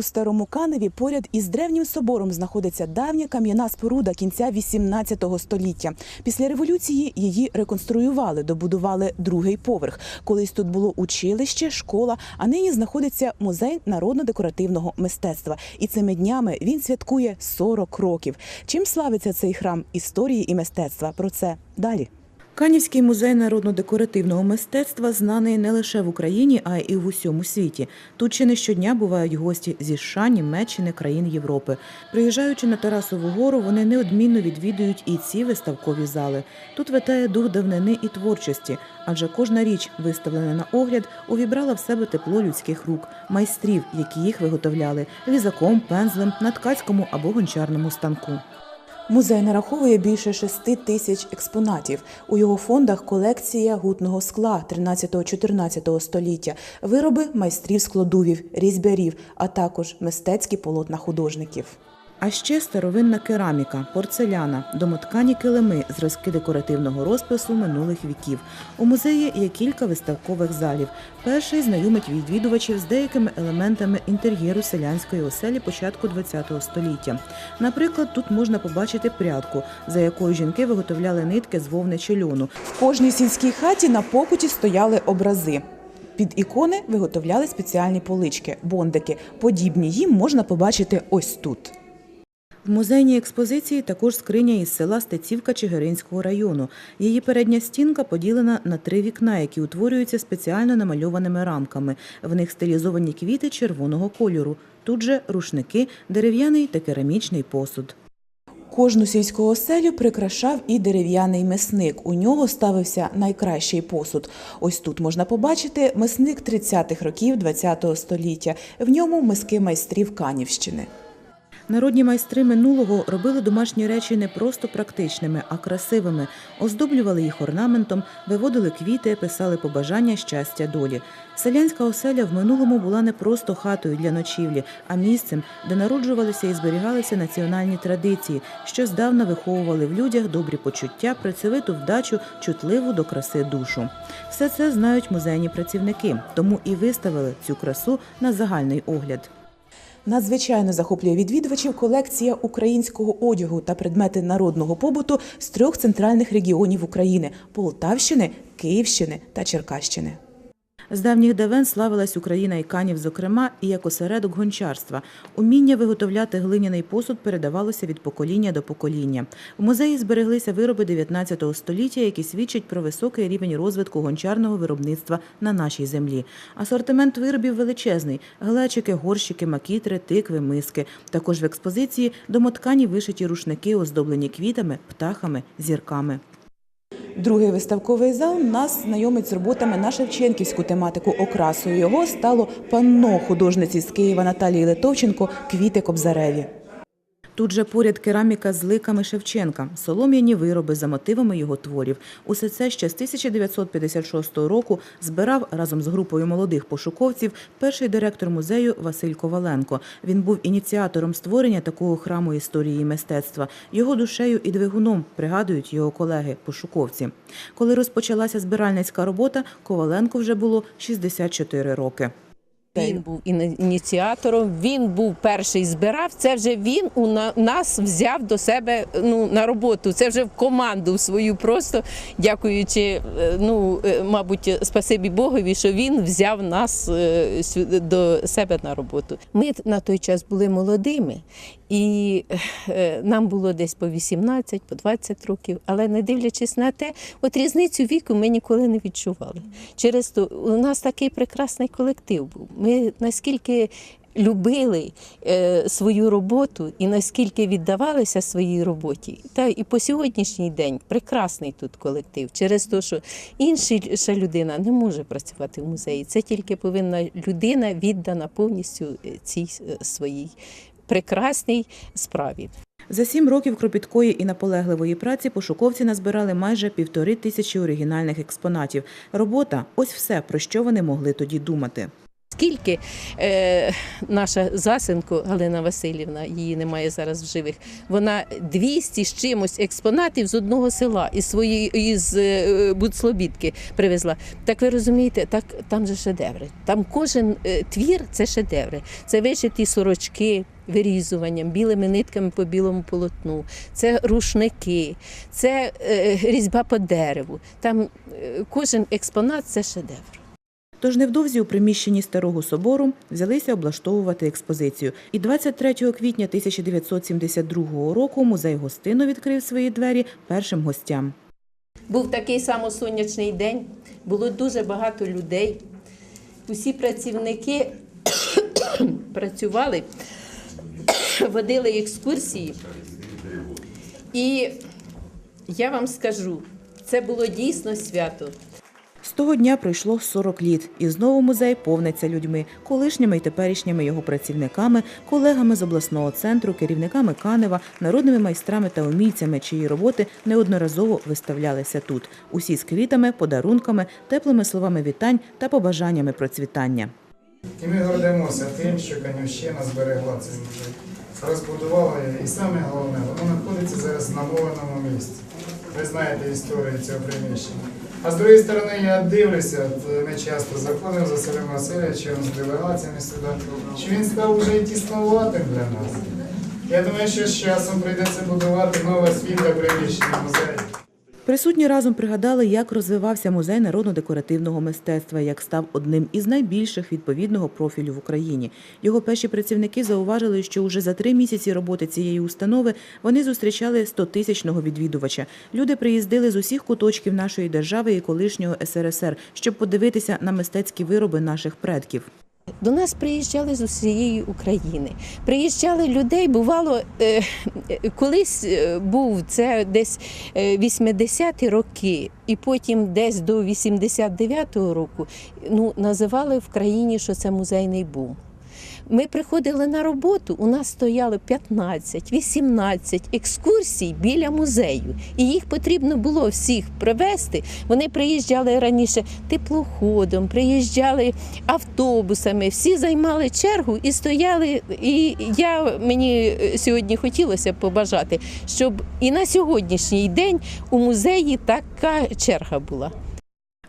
У старому Каневі поряд із древнім собором знаходиться давня кам'яна споруда кінця 18 століття. Після революції її реконструювали, добудували другий поверх. Колись тут було училище, школа, а нині знаходиться музей народно-декоративного мистецтва. І цими днями він святкує 40 років. Чим славиться цей храм історії і мистецтва? Про це далі. Канівський музей народно-декоративного мистецтва знаний не лише в Україні, а й в усьому світі. Тут чи не щодня бувають гості зі США, Німеччини, країн Європи. Приїжджаючи на Тарасову гору, вони неодмінно відвідують і ці виставкові зали. Тут витає дух давнини і творчості, адже кожна річ, виставлена на огляд, увібрала в себе тепло людських рук, майстрів, які їх виготовляли різаком, пензлем, на ткацькому або гончарному станку. Музей нараховує більше шести тисяч експонатів. У його фондах колекція гутного скла 13-14 століття, вироби майстрів складувів, різьбярів, а також мистецькі полотна художників. А ще старовинна кераміка, порцеляна, домоткані килими, зразки декоративного розпису минулих віків. У музеї є кілька виставкових залів. Перший знайомить відвідувачів з деякими елементами інтер'єру селянської оселі початку ХХ століття. Наприклад, тут можна побачити прядку, за якою жінки виготовляли нитки з вовни чи льону. В кожній сільській хаті на покуті стояли образи. Під ікони виготовляли спеціальні полички, бондики. Подібні їм можна побачити ось тут. В музейній експозиції також скриня із села Стецівка Чигиринського району. Її передня стінка поділена на три вікна, які утворюються спеціально намальованими рамками. В них стилізовані квіти червоного кольору. Тут же рушники, дерев'яний та керамічний посуд. Кожну сільську оселю прикрашав і дерев'яний месник. У нього ставився найкращий посуд. Ось тут можна побачити месник 30-х років ХХ століття. В ньому миски майстрів Канівщини. Народні майстри минулого робили домашні речі не просто практичними, а красивими, оздоблювали їх орнаментом, виводили квіти, писали побажання щастя долі. Селянська оселя в минулому була не просто хатою для ночівлі, а місцем, де народжувалися і зберігалися національні традиції, що здавна виховували в людях добрі почуття, працьовиту вдачу, чутливу до краси душу. Все це знають музейні працівники, тому і виставили цю красу на загальний огляд. Надзвичайно захоплює відвідувачів колекція українського одягу та предмети народного побуту з трьох центральних регіонів України Полтавщини, Київщини та Черкащини. З давніх давен славилась Україна і Канів, зокрема, і як осередок гончарства. Уміння виготовляти глиняний посуд передавалося від покоління до покоління. В музеї збереглися вироби 19 століття, які свідчать про високий рівень розвитку гончарного виробництва на нашій землі. Асортимент виробів величезний: глечики, горщики, макітри, тикви, миски. Також в експозиції домоткані вишиті рушники, оздоблені квітами, птахами, зірками. Другий виставковий зал нас знайомить з роботами на Шевченківську тематику окрасою. Його стало панно художниці з Києва Наталії Литовченко Квіти Кобзареві. Тут же поряд кераміка з ликами Шевченка, солом'яні вироби за мотивами його творів. Усе це ще з 1956 року збирав разом з групою молодих пошуковців перший директор музею Василь Коваленко. Він був ініціатором створення такого храму історії і мистецтва. Його душею і двигуном пригадують його колеги-пошуковці. Коли розпочалася збиральницька робота, Коваленко вже було 64 роки. Він був ініціатором, він був перший збирав. Це вже він у на- нас взяв до себе ну, на роботу. Це вже в команду свою. Просто дякуючи, е, ну е, мабуть, спасибі Богові, що він взяв нас е, до себе на роботу. Ми на той час були молодими, і е, нам було десь по 18, по 20 років. Але не дивлячись на те, от різницю віку ми ніколи не відчували. Через то у нас такий прекрасний колектив був. Ми наскільки любили е, свою роботу і наскільки віддавалися своїй роботі. Та і по сьогоднішній день прекрасний тут колектив. Через те, що інша людина не може працювати в музеї. Це тільки повинна людина віддана повністю е, цій своїй прекрасній справі. За сім років кропіткої і наполегливої праці пошуковці назбирали майже півтори тисячі оригінальних експонатів. Робота ось все, про що вони могли тоді думати. Наскільки е, наша Засенко Галина Васильівна, її немає зараз в живих, вона 200 з чимось експонатів з одного села із своєї із е, Буцлобідки привезла. Так ви розумієте, так там же шедеври. Там кожен е, твір це шедеври. Це вишиті сорочки. Вирізуванням, білими нитками по білому полотну, це рушники, це е, різьба по дереву. Там е, кожен експонат це шедевр. Тож невдовзі у приміщенні старого собору взялися облаштовувати експозицію. І 23 квітня 1972 року музей гостину відкрив свої двері першим гостям. Був такий само сонячний день, було дуже багато людей. Усі працівники працювали, водили екскурсії. І я вам скажу, це було дійсно свято. З того дня пройшло 40 літ, і знову музей повниться людьми, колишніми і теперішніми його працівниками, колегами з обласного центру, керівниками Канева, народними майстрами та умільцями, чиї роботи неодноразово виставлялися тут. Усі з квітами, подарунками, теплими словами вітань та побажаннями процвітання. І ми гордимося тим, що Канівщина зберегла цей музей, розбудувала його. І саме головне, воно знаходиться зараз на мовленому місці. Ви знаєте історію цього приміщення. А з другої сторони, я дивлюся, от ми часто заходимо за Селем Васильовичем з делегаціями сюди, що він став вже і тісноватим для нас. Я думаю, що з часом прийдеться будувати нове світле приміщення музею. Присутні разом пригадали, як розвивався музей народно-декоративного мистецтва, як став одним із найбільших відповідного профілю в Україні. Його перші працівники зауважили, що уже за три місяці роботи цієї установи вони зустрічали 100-тисячного відвідувача. Люди приїздили з усіх куточків нашої держави і колишнього СРСР, щоб подивитися на мистецькі вироби наших предків. До нас приїжджали з усієї України. Приїжджали людей, бувало, е, е, колись е, був це десь е, 80-ті роки, і потім десь до 89-го року ну, називали в країні, що це музейний бум. Ми приходили на роботу, у нас стояло 15-18 екскурсій біля музею, і їх потрібно було всіх привезти. Вони приїжджали раніше теплоходом, приїжджали автобусами, всі займали чергу і стояли. І я мені е, сьогодні хотілося побажати, щоб і на сьогоднішній день у музеї така черга була.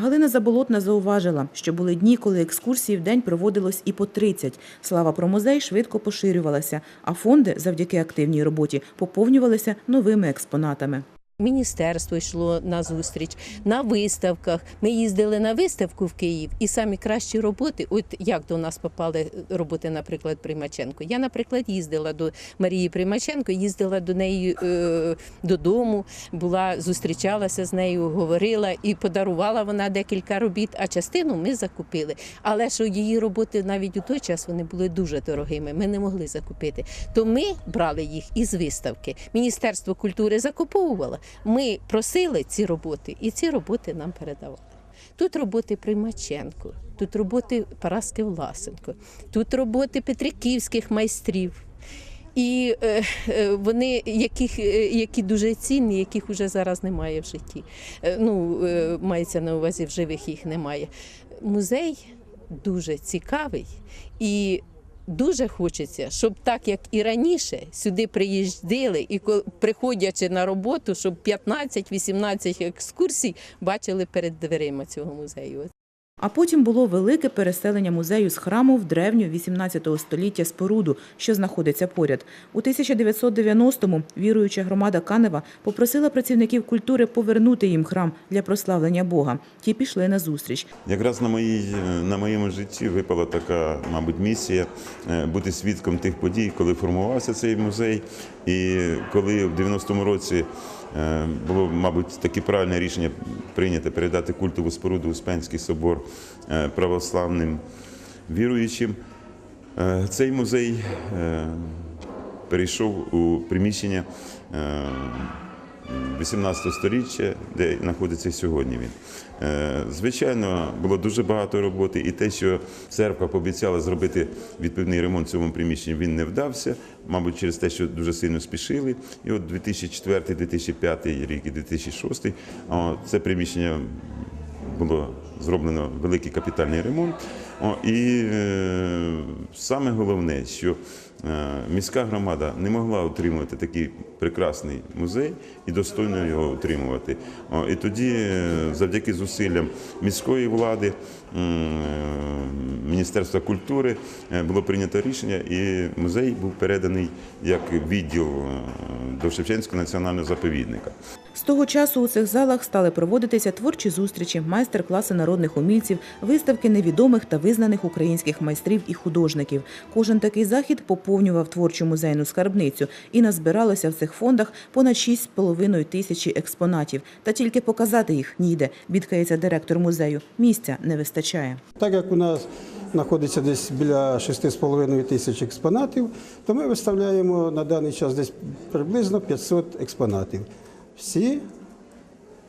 Галина Заболотна зауважила, що були дні, коли екскурсії в день проводилось і по 30. Слава про музей швидко поширювалася, а фонди завдяки активній роботі поповнювалися новими експонатами. Міністерство йшло на зустріч на виставках. Ми їздили на виставку в Київ, і самі кращі роботи, от як до нас попали роботи, наприклад, Примаченко. Я, наприклад, їздила до Марії Примаченко, їздила до неї е, додому, була зустрічалася з нею, говорила і подарувала вона декілька робіт. А частину ми закупили. Але що її роботи навіть у той час вони були дуже дорогими. Ми не могли закупити. То ми брали їх із виставки. Міністерство культури закуповувало. Ми просили ці роботи, і ці роботи нам передавали. Тут роботи Примаченко, тут роботи Параски Власенко, тут роботи петриківських майстрів. І е, е, вони, яких, е, які дуже цінні, яких вже зараз немає в житті. Ну, мається на увазі, в живих їх немає. Музей дуже цікавий і дуже хочеться, щоб так як і раніше сюди приїздили, і приходячи на роботу, щоб 15-18 екскурсій бачили перед дверима цього музею. А потім було велике переселення музею з храму в древню 18 століття споруду, що знаходиться поряд. У 1990-му віруюча громада Канева попросила працівників культури повернути їм храм для прославлення Бога. Ті пішли на зустріч. Якраз на моїй на моєму житті випала така, мабуть, місія е, бути свідком тих подій, коли формувався цей музей, і коли в 90-му році було, мабуть, таке правильне рішення прийнято передати культову споруду Успенський собор е, православним віруючим. Е, Цей музей е, перейшов у приміщення е, 18 століття, де знаходиться сьогодні він. Е, Звичайно, було дуже багато роботи, і те, що церква пообіцяла зробити відповідний ремонт в цьому приміщенні, він не вдався, мабуть, через те, що дуже сильно спішили. І от 2004, 2005 рік і 2006 це приміщення було зроблено великий капітальний ремонт. І е, саме головне, що міська громада не могла утримувати такий прекрасний музей і достойно його утримувати. І тоді, е, завдяки зусиллям міської влади, е, Міністерства культури, е, було прийнято рішення, і музей був переданий як відділ е, до Шевченського національного заповідника. З того часу у цих залах стали проводитися творчі зустрічі, майстер-класи народних умільців, виставки невідомих та визнаних українських майстрів і художників. Кожен такий захід поповнював творчу музейну скарбницю і назбиралося в цих фондах понад 6,5 тисячі експонатів. Та тільки показати їх ніде, бідкається директор музею. Місця не вистачає. Так як у нас знаходиться десь біля 6,5 тисяч експонатів, то ми виставляємо на даний час десь приблизно 500 експонатів. Всі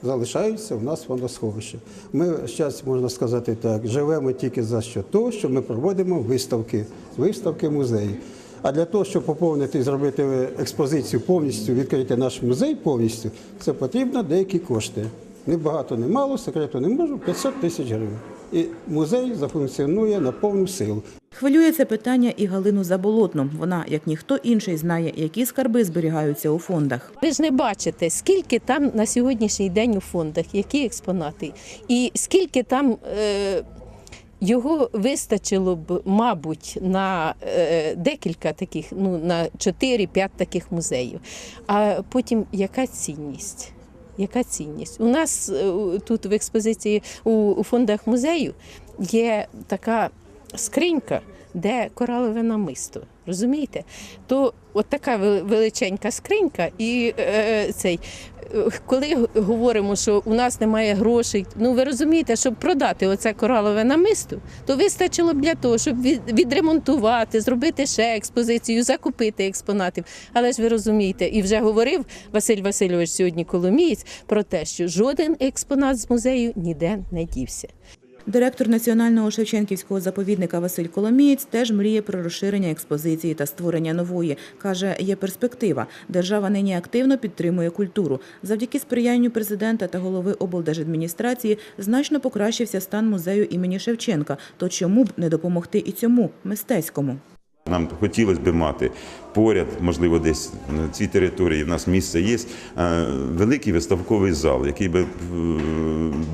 залишаються в нас в водосховищі. Ми зараз, можна сказати так, живемо тільки за що того, що ми проводимо виставки, виставки музею. А для того, щоб поповнити і зробити експозицію повністю, відкрити наш музей повністю, це потрібно деякі кошти. Не багато, не мало, секрету не можу, 500 тисяч гривень. І музей зафункціонує на повну силу. Хвилює це питання і Галину Заболотну. Вона, як ніхто інший, знає, які скарби зберігаються у фондах. Ви ж не бачите, скільки там на сьогоднішній день у фондах, які експонати, і скільки там. Е- його вистачило б, мабуть, на е, декілька таких, ну на 4-5 таких музеїв. А потім яка цінність? Яка цінність? У нас е, тут в експозиції у, фондах музею є така скринька, де коралове намисто. Розумієте? То от така величенька скринька, і е, цей. Коли говоримо, що у нас немає грошей, ну ви розумієте, щоб продати оце коралове намисто, то вистачило б для того, щоб відремонтувати, зробити ще експозицію, закупити експонатів. Але ж ви розумієте, і вже говорив Василь Васильович сьогодні Коломієць про те, що жоден експонат з музею ніде не дівся. Директор Національного Шевченківського заповідника Василь Коломієць теж мріє про розширення експозиції та створення нової. Каже, є перспектива. Держава нині активно підтримує культуру. Завдяки сприянню президента та голови облдержадміністрації значно покращився стан музею імені Шевченка. То чому б не допомогти і цьому мистецькому? Нам хотілося б мати поряд, можливо, десь на цій території в нас місце є, е, великий виставковий зал, який би е,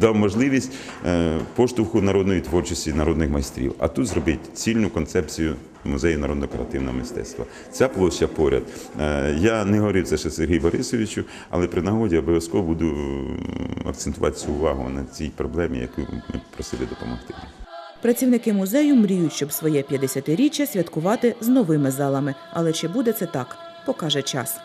дав можливість е, поштовху народної творчості народних майстрів. А тут зробити цільну концепцію музею народно-креативного мистецтва. Ця площа поряд. Я не говорив це ще Сергію Борисовичу, але при нагоді обов'язково буду акцентувати цю увагу на цій проблемі, яку ми просили допомогти. Працівники музею мріють, щоб своє 50-річчя святкувати з новими залами. Але чи буде це так, покаже час.